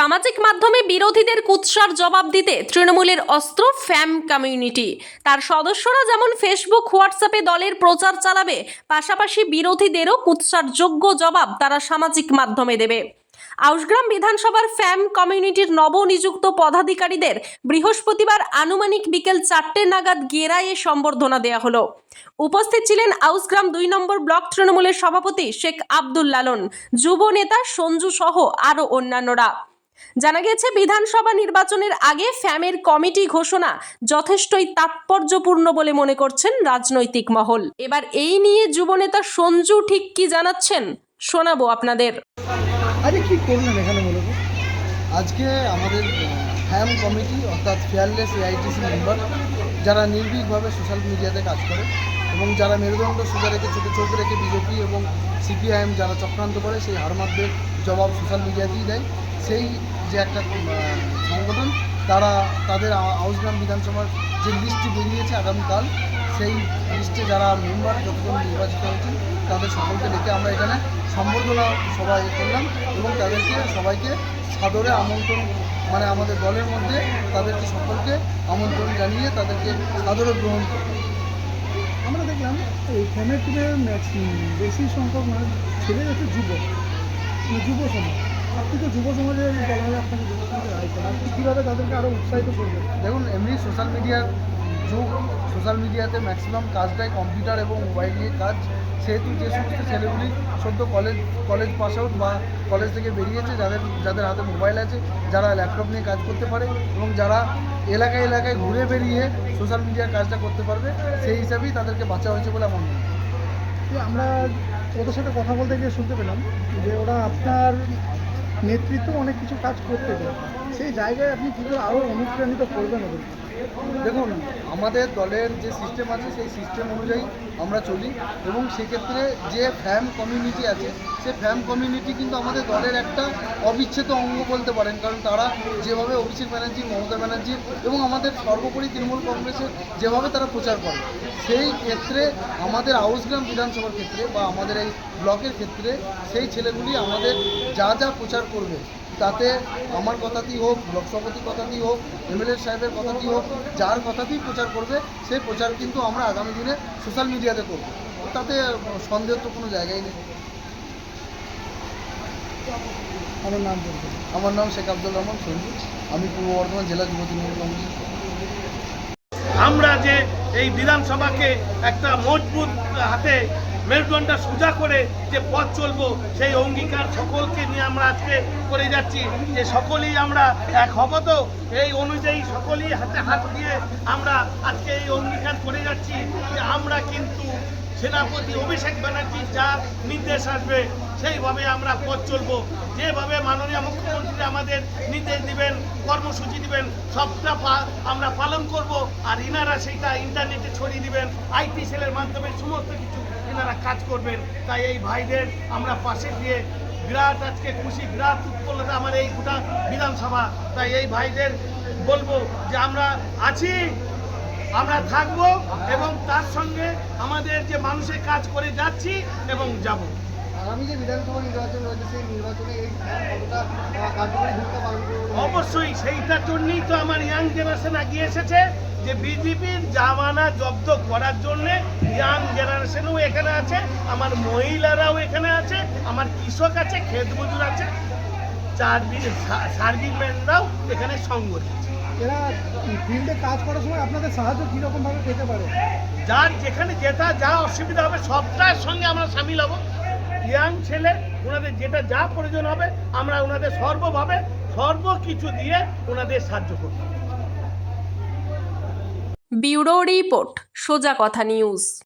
সামাজিক মাধ্যমে বিরোধীদের কুৎসার জবাব দিতে তৃণমূলের অস্ত্র ফ্যাম কমিউনিটি। তার সদস্যরা যেমন ফেসবুক হোয়াটসঅ্যাপে দলের প্রচার চালাবে, পাশাপাশি বিরোধীদেরও কুৎসার যোগ্য জবাব তারা সামাজিক মাধ্যমে দেবে। আউসগ্রাম বিধানসভার ফ্যাম কমিউনিটির নবনিযুক্ত পদাধিকারীদের বৃহস্পতিবার আনুমানিক বিকেল চারটে নাগাদ গেরায়ে সম্বর্ধনা দেওয়া হলো। উপস্থিত ছিলেন আউসগ্রাম দুই নম্বর ব্লক তৃণমূলের সভাপতি শেখ আব্দুল লালন, যুব নেতা সঞ্জু সহ আরও অন্যান্যরা। জানা গেছে বিধানসভা নির্বাচনের আগে ফ্যামের কমিটি ঘোষণা যথেষ্টই তাৎপর্যপূর্ণ বলে মনে করছেন রাজনৈতিক মহল। এবার এই নিয়ে যুবনেতা সঞ্জু ঠিক কি জানাচ্ছেন, শোনাবো আপনাদের। আজকে আমাদের ফ্যাম কমিটি, অর্থাৎ ফেয়ারলেস এআইটিসি মেম্বার, যারা নির্ভীকভাবে সোশ্যাল মিডিয়াতে কাজ করে এবং যারা মেরুদণ্ড সোজা রেখে ছোটো চোখ রেখে বিজেপি এবং সিপিআইএম যারা চক্রান্ত করে, সেই হারমাতদের জবাব সোশ্যাল মিডিয়াতেই দেয়। সেই যে একটা সংগঠন, তারা তাদের আউসগ্রাম বিধানসভার যে লিস্টটি বেরিয়েছে আগামীকাল, সেই লিস্টে যারা মেম্বার যতজন নির্বাচিত হয়েছেন, তাদের সকলকে ডেকে আমরা এখানে সম্বর্ধনা সবাই করলাম এবং তাদেরকে সবাইকে সাদরে আমন্ত্রণ মানে আমাদের দলের মধ্যে তাদেরকে সকলকে আমন্ত্রণ জানিয়ে তাদেরকে সাদরে গ্রহণ করলাম। দেখলাম এই ফ্যামের বেশি সংখ্যক মানে ছেলে হচ্ছে যুব। যুব সমাজ। আপনি তো যুব সমাজের বলা হয় আপনাকে যুব আইকন আপনি কীভাবে তাদেরকে আরও উৎসাহিত করবেন? দেখুন, এমনি সোশ্যাল মিডিয়ার যুগ সোশ্যাল মিডিয়াতে ম্যাক্সিমাম কাজটাই কম্পিউটার এবং মোবাইল নিয়ে কাজ। সেহেতু যে সমস্ত ছেলেগুলি সদ্য কলেজ কলেজ পাস আউট বা কলেজ থেকে বেরিয়েছে, যাদের যাদের হাতে মোবাইল আছে, যারা ল্যাপটপ নিয়ে কাজ করতে পারে এবং যারা এলাকায় এলাকায় ঘুরে বেরিয়ে সোশ্যাল মিডিয়ার কাজটা করতে পারবে, সেই হিসাবেই তাদেরকে বাঁচা হয়েছে বলে আমার মনে হয়। আমরা ওদের সাথে কথা বলতে গিয়ে শুনতে পেলাম যে ওরা আপনার নেতৃত্ব অনেক কিছু কাজ করতে চায়। সেই জায়গায় আপনি কী আরও অনুপ্রাণিত করবেন ওদের দেখুন, আমাদের দলের যে সিস্টেম আছে, সেই সিস্টেম অনুযায়ী আমরা চলি এবং সেক্ষেত্রে যে ফ্যাম কমিউনিটি আছে সে ফ্যাম কমিউনিটি কিন্তু আমাদের দলের একটা অবিচ্ছেদ্য অঙ্গ বলতে পারেন। কারণ তারা যেভাবে অভিষেক ব্যানার্জি, মমতা ব্যানার্জি এবং আমাদের সর্বোপরি তৃণমূল কংগ্রেসের যেভাবে তারা প্রচার করে, সেই ক্ষেত্রে আমাদের আউসগ্রাম বিধানসভার ক্ষেত্রে বা আমাদের এই ব্লকের ক্ষেত্রে সেই ছেলেগুলি আমাদের যা যা প্রচার করবে তাতে আমার কথাতেই হোক ব্লক সভাপতির কথাতেই হোক এমএলএ সাহেবের কথাতেই হোক যার কথাতেই প্রচার করবে সেই প্রচার কিন্তু আমরা আগামী দিনে সোশ্যাল মিডিয়াতে করব। তাতে সন্দেহ তো কোনো জায়গায় নেই। আমার নাম আমার নাম শেখ আব্দুল রহমান সঞ্জু আমি পূর্ব বর্ধমান জেলা যুব তৃণমূল কংগ্রেসের আমরা যে এই বিধানসভাকে একটা মজবুত হাতে মেরুদণ্ডটা সোজা করে যে পথ চলবো, সেই অঙ্গীকার সকলকে নিয়ে আমরা আজকে করে যাচ্ছি। যে সকলেই আমরা এক হব তো, এই অনুযায়ী সকলেই হাতে হাত দিয়ে আমরা আজকে এই অঙ্গীকার করে যাচ্ছি। যে আমরা কিন্তু সেনাপতি অভিষেক ব্যানার্জির যা নির্দেশ আসবে, সেইভাবে আমরা পথ চলবো। যেভাবে মাননীয় মুখ্যমন্ত্রী আমাদের নির্দেশ দিবেন, কর্মসূচি দিবেন, সবটা আমরা পালন করব। আর ইনারা সেইটা ইন্টারনেটে ছড়িয়ে দিবেন, আইটি সেলের মাধ্যমে সমস্ত কিছু এনারা কাজ করবেন। তাই এই ভাইদের আমরা পাশে দিয়ে বিরাট আজকে খুশি, বিরাট উৎফুল্লতা আমার এই গোটা বিধানসভা। তাই এই ভাইদের বলব যে আমরা আছি। আমরা থাকব এবং তার সঙ্গে আমাদের যে মানুষের কাজ করে যাচ্ছি এবং যাব। আগামী যে বিধানসভা নির্বাচন রয়েছে সেই নির্বাচনে এই কতটা কার্যকরী ভূমিকা পালন করবে বলে অবশ্যই সেইটার জন্যই তো আমার ইয়াং জেনারেশন এগিয়ে এসেছে যে বিজেপির জামানা জব্দ করার জন্য ইয়াং জেনারেশনও এখানে আছে আমার মহিলারাও এখানে আছে আমার কৃষক আছে ক্ষেত মজুর আছে। সার্ভিসম্যানরাও এখানে সঙ্গ দিচ্ছে। এরা ফিল্ডে কাজ করার সময় আপনাদের সাহায্য কীরকমভাবে পেতে পারে? যার যেখানে যেটা যা অসুবিধা হবে সবটার সঙ্গে আমরা সামিল হব। ইয়াং ছেলে ওনাদের যেটা যা প্রয়োজন হবে আমরা ওনাদের সর্বভাবে সর্ব কিছু দিয়ে ওনাদের সাহায্য করব। ব্যুরো রিপোর্ট সোজা কথা নিউজ।